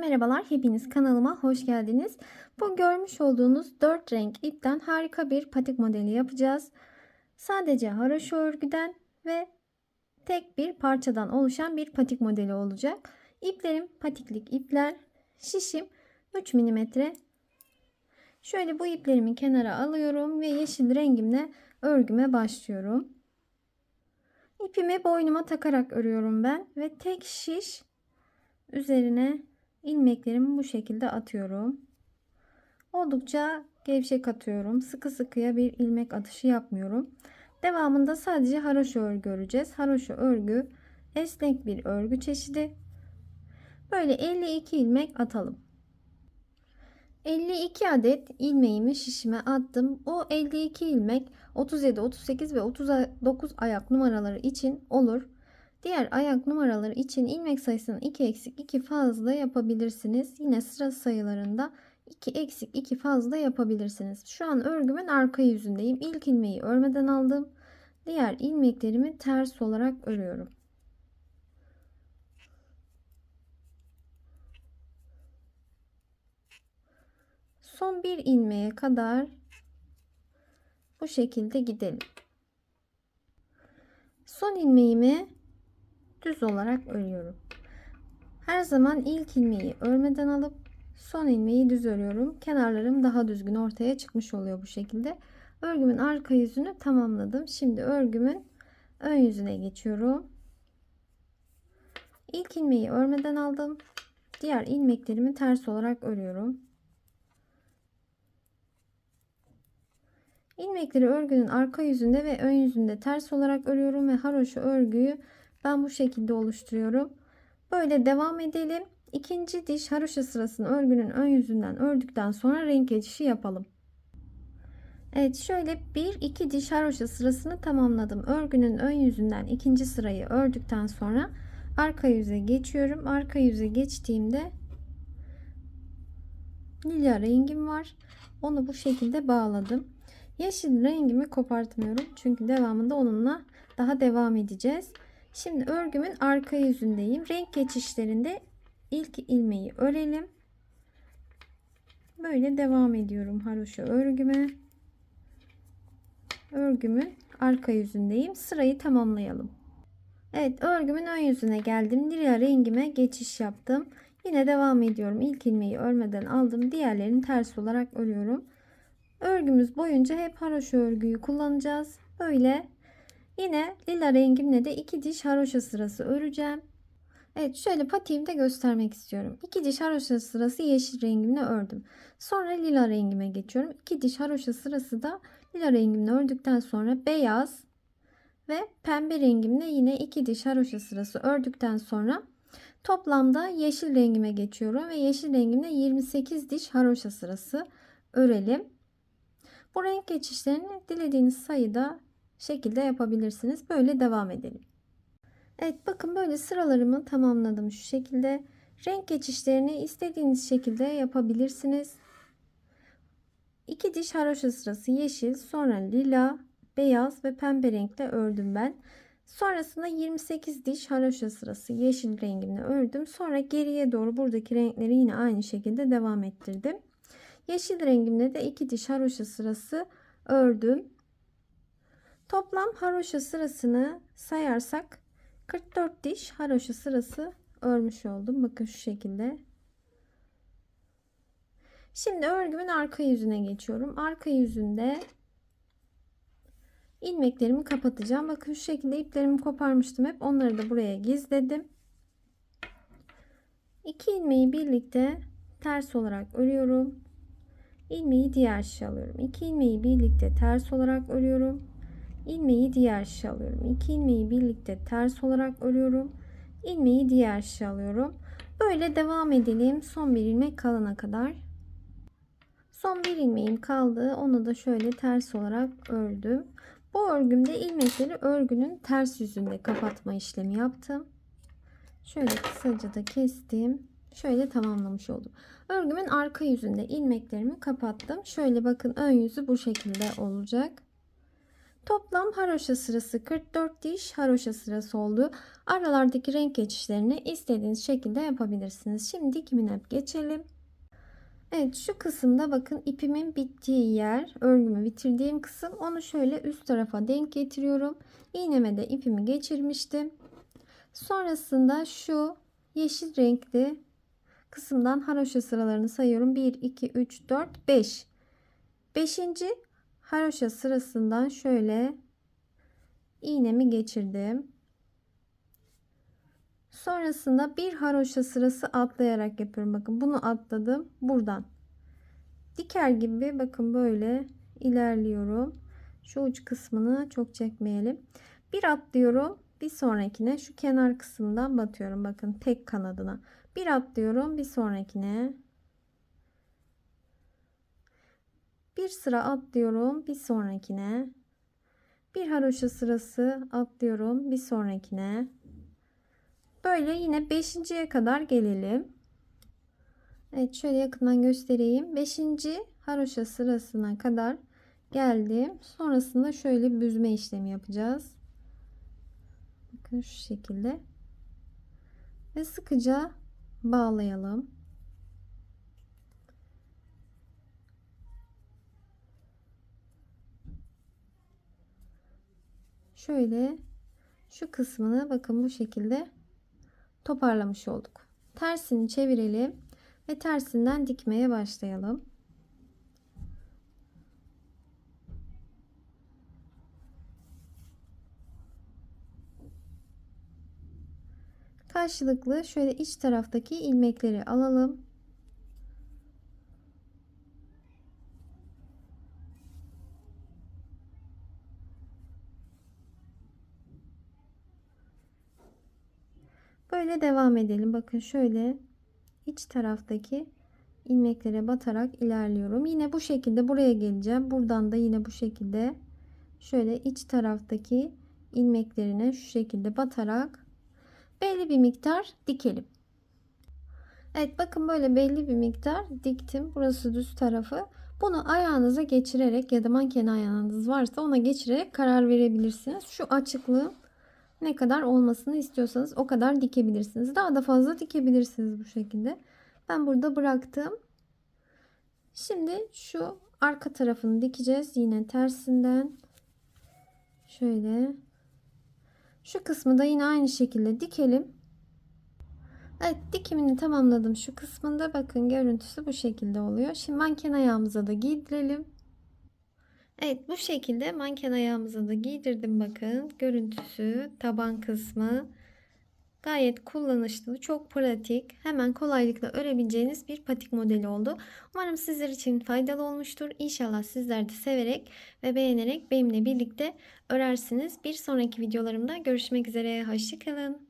Merhabalar, hepiniz kanalıma hoş geldiniz. Bu görmüş olduğunuz 4 renk ipten harika bir patik modeli yapacağız. Sadece haroşa örgüden ve tek bir parçadan oluşan bir patik modeli olacak. İplerim patiklik ipler, şişim 3 mm. Şöyle bu iplerimi kenara alıyorum ve yeşil rengimle örgüme başlıyorum. İpimi boynuma takarak örüyorum ben ve tek şiş üzerine ilmeklerimi bu şekilde atıyorum. Oldukça gevşek atıyorum. Sıkı sıkıya bir ilmek atışı yapmıyorum. Devamında sadece haroşa örgü öreceğiz. Haroşa örgü esnek bir örgü çeşidi. Böyle 52 ilmek atalım. 52 adet ilmeğimi şişime attım. O 52 ilmek 37, 38 ve 39 ayak numaraları için olur. Diğer ayak numaraları için ilmek sayısını 2 eksik 2 fazla yapabilirsiniz. Yine sıra sayılarında 2 eksik 2 fazla yapabilirsiniz. Şu an örgümün arka yüzündeyim. İlk ilmeği örmeden aldım. Diğer ilmeklerimi ters olarak örüyorum. Son bir ilmeğe kadar bu şekilde gidelim. Son ilmeğimi düz olarak örüyorum. Her zaman ilk ilmeği örmeden alıp son ilmeği düz örüyorum. Kenarlarım daha düzgün ortaya çıkmış oluyor bu şekilde. Örgümün arka yüzünü tamamladım. Şimdi örgümün ön yüzüne geçiyorum. İlk ilmeği örmeden aldım. Diğer ilmeklerimi ters olarak örüyorum. İlmekleri örgünün arka yüzünde ve ön yüzünde ters olarak örüyorum ve haroşa örgüyü ben bu şekilde oluşturuyorum. Böyle devam edelim. İkinci diş haroşa sırasını örgünün ön yüzünden ördükten sonra renk geçişi yapalım. Evet şöyle bir iki diş haroşa sırasını tamamladım. Örgünün ön yüzünden ikinci sırayı ördükten sonra arka yüze geçiyorum. Arka yüze geçtiğimde lila rengim var. Onu bu şekilde bağladım. Yeşil rengimi kopartmıyorum. Çünkü devamında onunla daha devam edeceğiz. Şimdi örgümün arka yüzündeyim. Renk geçişlerinde ilk ilmeği örelim. Böyle devam ediyorum haroşa örgüme. Örgümün arka yüzündeyim. Sırayı tamamlayalım. Evet örgümün ön yüzüne geldim. Lila rengime geçiş yaptım. Yine devam ediyorum. İlk ilmeği örmeden aldım. Diğerlerini ters olarak örüyorum. Örgümüz boyunca hep haroşa örgüyü kullanacağız. Böyle Yine lila rengimle de iki diş haroşa sırası öreceğim. Evet şöyle patiğimi de göstermek istiyorum. İki diş haroşa sırası yeşil rengimle ördüm. Sonra lila rengime geçiyorum. İki diş haroşa sırası da lila rengimle ördükten sonra beyaz ve pembe rengimle yine iki diş haroşa sırası ördükten sonra toplamda yeşil rengime geçiyorum ve yeşil rengimle 28 diş haroşa sırası örelim. Bu renk geçişlerini dilediğiniz sayıda şekilde yapabilirsiniz. Böyle devam edelim. Evet bakın böyle sıralarımı tamamladım şu şekilde. Renk geçişlerini istediğiniz şekilde yapabilirsiniz. İki diş haroşa sırası yeşil, sonra lila, beyaz ve pembe renkle ördüm ben. Sonrasında 28 diş haroşa sırası yeşil rengimle ördüm. Sonra geriye doğru buradaki renkleri yine aynı şekilde devam ettirdim. Yeşil rengimle de iki diş haroşa sırası ördüm. Toplam haroşa sırasını sayarsak 44 diş haroşa sırası örmüş oldum. Bakın şu şekilde. Şimdi örgümün arka yüzüne geçiyorum. Arka yüzünde ilmeklerimi kapatacağım. Bakın şu şekilde iplerimi koparmıştım hep. Onları da buraya gizledim. İki ilmeği birlikte ters olarak örüyorum. İlmeği diğer şişe alıyorum. İki ilmeği birlikte ters olarak örüyorum ilmeği diğer şişe alıyorum. İki ilmeği birlikte ters olarak örüyorum. ilmeği diğer şişe alıyorum. Böyle devam edelim son bir ilmek kalana kadar. Son bir ilmeğim kaldı. Onu da şöyle ters olarak ördüm. Bu örgümde ilmekleri örgünün ters yüzünde kapatma işlemi yaptım. Şöyle kısaca da kestim. Şöyle tamamlamış oldum. Örgümün arka yüzünde ilmeklerimi kapattım. Şöyle bakın ön yüzü bu şekilde olacak. Toplam haroşa sırası 44 diş haroşa sırası oldu. Aralardaki renk geçişlerini istediğiniz şekilde yapabilirsiniz. Şimdi dikimine geçelim. Evet şu kısımda bakın ipimin bittiği yer örgümü bitirdiğim kısım onu şöyle üst tarafa denk getiriyorum. İğneme de ipimi geçirmiştim. Sonrasında şu yeşil renkli kısımdan haroşa sıralarını sayıyorum. 1, 2, 3, 4, 5. 5. haroşa sırasından şöyle iğnemi geçirdim. Sonrasında bir haroşa sırası atlayarak yapıyorum. Bakın bunu atladım buradan. Diker gibi bakın böyle ilerliyorum. Şu uç kısmını çok çekmeyelim. Bir atlıyorum. Bir sonrakine şu kenar kısımdan batıyorum. Bakın tek kanadına. Bir atlıyorum. Bir sonrakine. Bir sıra atlıyorum. Bir sonrakine. Bir haroşa sırası atlıyorum. Bir sonrakine. Böyle yine beşinciye kadar gelelim. Evet şöyle yakından göstereyim. Beşinci haroşa sırasına kadar geldim. Sonrasında şöyle büzme işlemi yapacağız. Bakın şu şekilde. Ve sıkıca bağlayalım. Şöyle şu kısmını bakın bu şekilde toparlamış olduk. Tersini çevirelim ve tersinden dikmeye başlayalım. Karşılıklı şöyle iç taraftaki ilmekleri alalım. Böyle devam edelim. Bakın şöyle iç taraftaki ilmeklere batarak ilerliyorum. Yine bu şekilde buraya geleceğim. Buradan da yine bu şekilde şöyle iç taraftaki ilmeklerine şu şekilde batarak belli bir miktar dikelim. Evet bakın böyle belli bir miktar diktim. Burası düz tarafı. Bunu ayağınıza geçirerek ya da manken ayağınız varsa ona geçirerek karar verebilirsiniz. Şu açıklığın ne kadar olmasını istiyorsanız o kadar dikebilirsiniz. Daha da fazla dikebilirsiniz bu şekilde. Ben burada bıraktım. Şimdi şu arka tarafını dikeceğiz. Yine tersinden şöyle şu kısmı da yine aynı şekilde dikelim. Evet dikimini tamamladım. Şu kısmında bakın görüntüsü bu şekilde oluyor. Şimdi manken ayağımıza da giydirelim. Evet bu şekilde manken ayağımıza da giydirdim bakın. Görüntüsü, taban kısmı gayet kullanışlı, çok pratik, hemen kolaylıkla örebileceğiniz bir patik modeli oldu. Umarım sizler için faydalı olmuştur. İnşallah sizler de severek ve beğenerek benimle birlikte örersiniz. Bir sonraki videolarımda görüşmek üzere. Hoşçakalın.